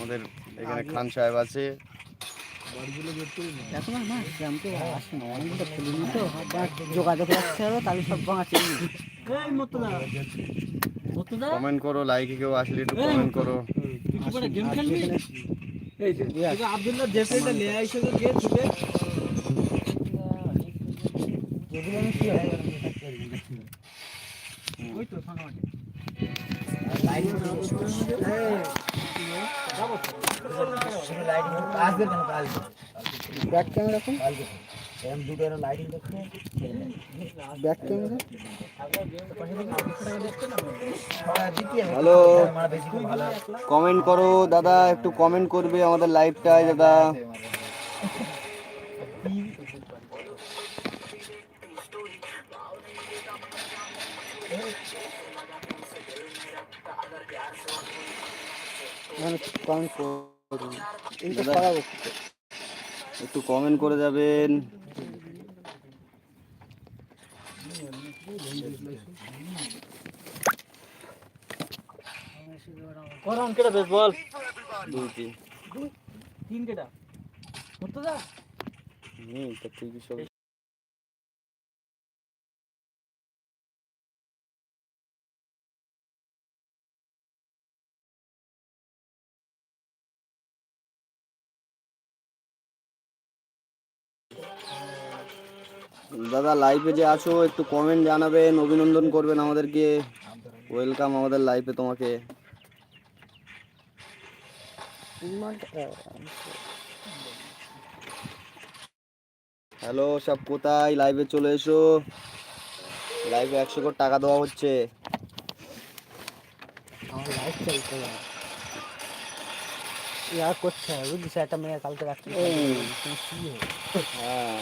আমাদের এখানে খান সাহেব আছে। এখন না গ্রামকে আসে না অনেক তো। খুলিনি যোগাযোগ রাখতে হবে তাহলে সব ভাঙা কমেন্ট করো লাইকে কেউ আসলে একটু কমেন্ট করো। গেম খেলবি? এই যে আব্দুল্লাহ জেফরিটা নিয়ে আইসো তো গিয়ে ছুটে যেগুলো আমি কি হয় ওই তো ফাঁকা মাঠে ব্যাক ক্যামেরা কোন হ্যালো। কমেন্ট করো দাদা একটু কমেন্ট করবে আমাদের লাইভটায় দাদা। মানে কমেন্ট করুন। একটু কমেন্ট করে যাবেন। করন কেটা বেশ বল? তিন কেটা তো তুই কি সব দাদা লাইভে যে আছো একটু কমেন্ট জানাবেন অভিনন্দন করবেন আমাদেরকে। ওয়েলকাম আমাদের লাইভে তোমাকে। হ্যালো সব কোথায়? লাইভে চলে এসো। লাইভে একশো করে টাকা দেওয়া হচ্ছে। ইয়া করছে বুঝলিস একটা মেয়ে কালকে রাত্রি হ্যাঁ।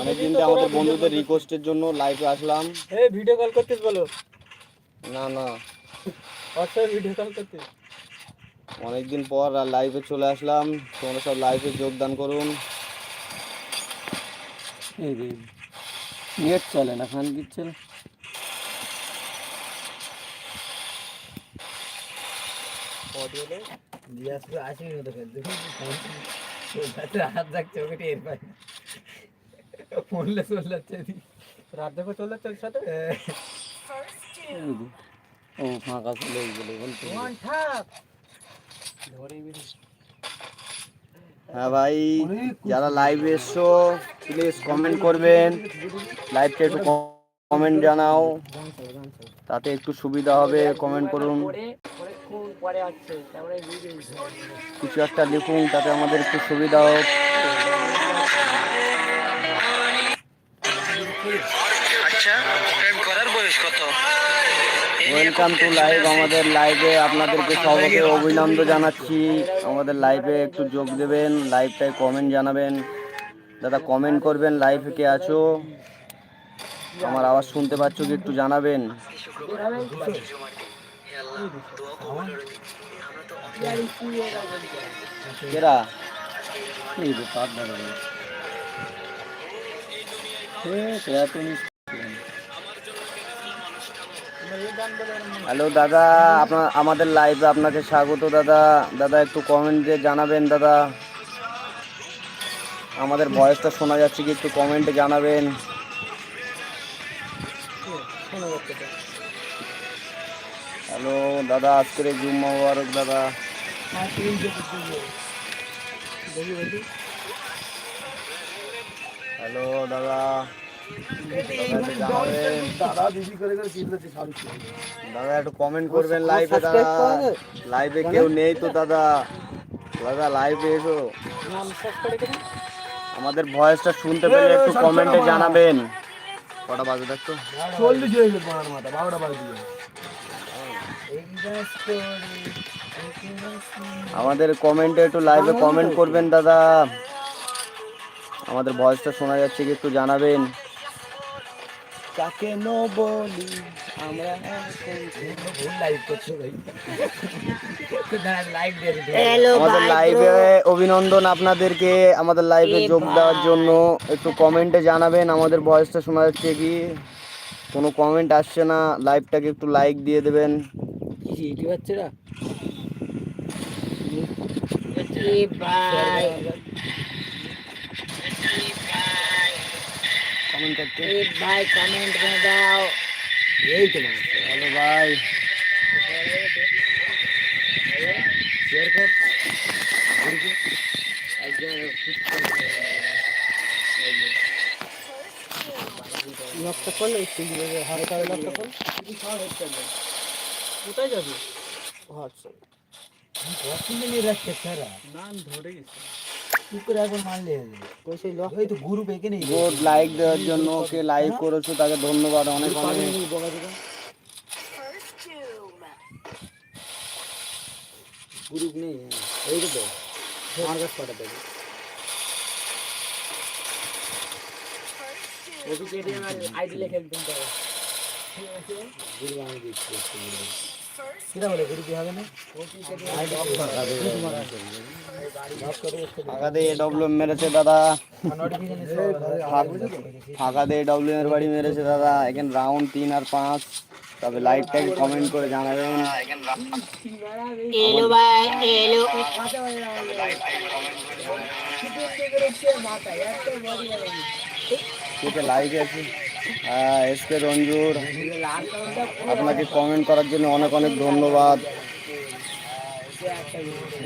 অনেকদিন তো আমাদের বন্ধুদের রিকোয়েস্টের জন্য লাইভে আসলাম। এই ভিডিও কল করতেস বলো? না না। হোয়াটসঅ্যাপ ভিডিও কল করতেস? অনেকদিন পর লাইভে চলে আসলাম। তোমরা সব লাইভে যোগদান করুন। নেট চলে না খান দিচ্ছে না রাত দেখো চলে যাচ্ছে সাথে ও ফাঁকা চলে গেলে বলতে হ্যাঁ ভাই যারা লাইভে এসছো প্লিজ কমেন্ট করবেন। লাইভটা একটু কমেন্ট জানাও। তাতে একটু সুবিধা হবে কমেন্ট করুন। কিছু একটা লিখুন তাতে আমাদের একটু সুবিধা হোক। ওয়েলকাম টু লাইভ আমাদের লাইভে আপনাদেরকে সবাইকে অভিনন্দন জানাচ্ছি। আমাদের লাইভে একটু যোগ দেবেন লাইভটায় কমেন্ট জানাবেন। দাদা কমেন্ট করবেন লাইভে কে আছো? আমার আওয়াজ শুনতে পাচ্ছ কি একটু জানাবেন? কেরা? হ্যালো দাদা আপনার আমাদের লাইভে আপনাকে স্বাগত দাদা। দাদা একটু কমেন্টে জানাবেন দাদা। আমাদের ভয়েসটা শোনা যাচ্ছে কি একটু কমেন্টে জানাবেন। হ্যালো দাদা আজকের জুম্মা মুবারক দাদা। হ্যালো দাদা। দাদা একটু জানাবেন দাদা একটু কমেন্ট করবেন লাইভে দাদা। লাইভে কেউ নেই তো দাদা। দাদা লাইভে এসো। আমাদের ভয়েসটা শুনতে পেলে একটু কমেন্টে জানাবেন। কটা বাজে দেখতো চল্লিশ হয়েছে পড়ার মাথা বারোটা বাজে। আমাদের কমেন্টে একটু লাইভে কমেন্ট করবেন দাদা। আমাদের ভয়েসটা শোনা যাচ্ছে কি একটু জানাবেন? কাকে নো বলি? আমরা আমাদের লাইভে অভিনন্দন আপনাদেরকে আমাদের লাইভে যোগ দেওয়ার জন্য। একটু কমেন্টে জানাবেন আমাদের ভয়েসটা শোনা যাচ্ছে কি? কোনো কমেন্ট আসছে না লাইভটাকে একটু লাইক দিয়ে দেবেন। কি বাচ্চারা? কমেন্ট করতে भाई कमेंट में दाओ এই তো হ্যালো ভাই শেয়ার কর লকটা করলে হালকা লকটা কর কোথায় যাবে হোয়াটসঅ্যাপ নিয়ে রাখছে সারা নাম ধরে গেছে কি করে একবার মারলে তো সেই লক এই তো গ্রুপ এখানে গুড লাইক দেওয়ার জন্য ওকে লাইক করেছ তাকে ধন্যবাদ অনেক অনেক গ্রুপ নেই এই তো আমার কাছে পাঠাতে হবে আইডি লিখে একদম করো গ্রুপ আমি দিচ্ছি দিয়ে মেরেছে দাদা। ফাঁকা এর বাড়ি মেরেছে দাদা। এখানে রাউন্ড তিন আর পাঁচ। তবে লাইক কমেন্ট করে জানাবেন। লাইক আছে? হ্যাঁ এস কে রঞ্জুর। আপনাকে কমেন্ট করার জন্য অনেক অনেক ধন্যবাদ।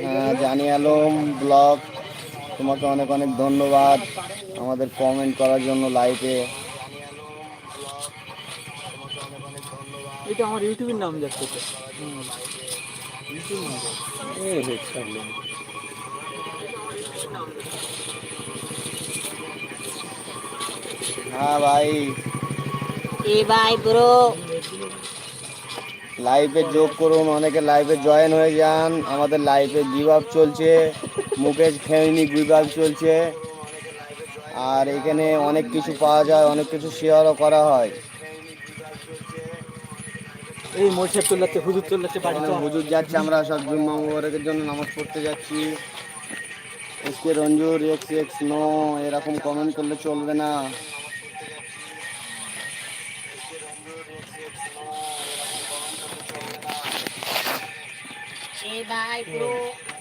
হ্যাঁ জানি আলম ব্লগ তোমাকে অনেক অনেক ধন্যবাদ আমাদের কমেন্ট করার জন্য লাইভে এটা আমার ইউটিউবের নাম যাচ্ছে। তো হ্যাঁ ভাই ए भाई ब्रो লাইভে যোগ করুন অনেকে লাইভে জয়েন হয়ে যান আমাদের লাইভে গিভ আপ চলছে মুকেশ খেমিনি গিভ আপ চলছে আর এখানে অনেক কিছু পাওয়া যায় অনেক কিছু শেয়ারও করা হয় এই মোর্শেদ চলে যাচ্ছে হুজুর চলে যাচ্ছে বাড়ি অনেক হুজুর যাচ্ছে আমরা সব জুম্মা মুবারকের জন্য নামাজ পড়তে যাচ্ছি এসকে রঞ্জুর এক্স এক্স নো এরকম কমেন্ট করলে চলবে না bye, bro.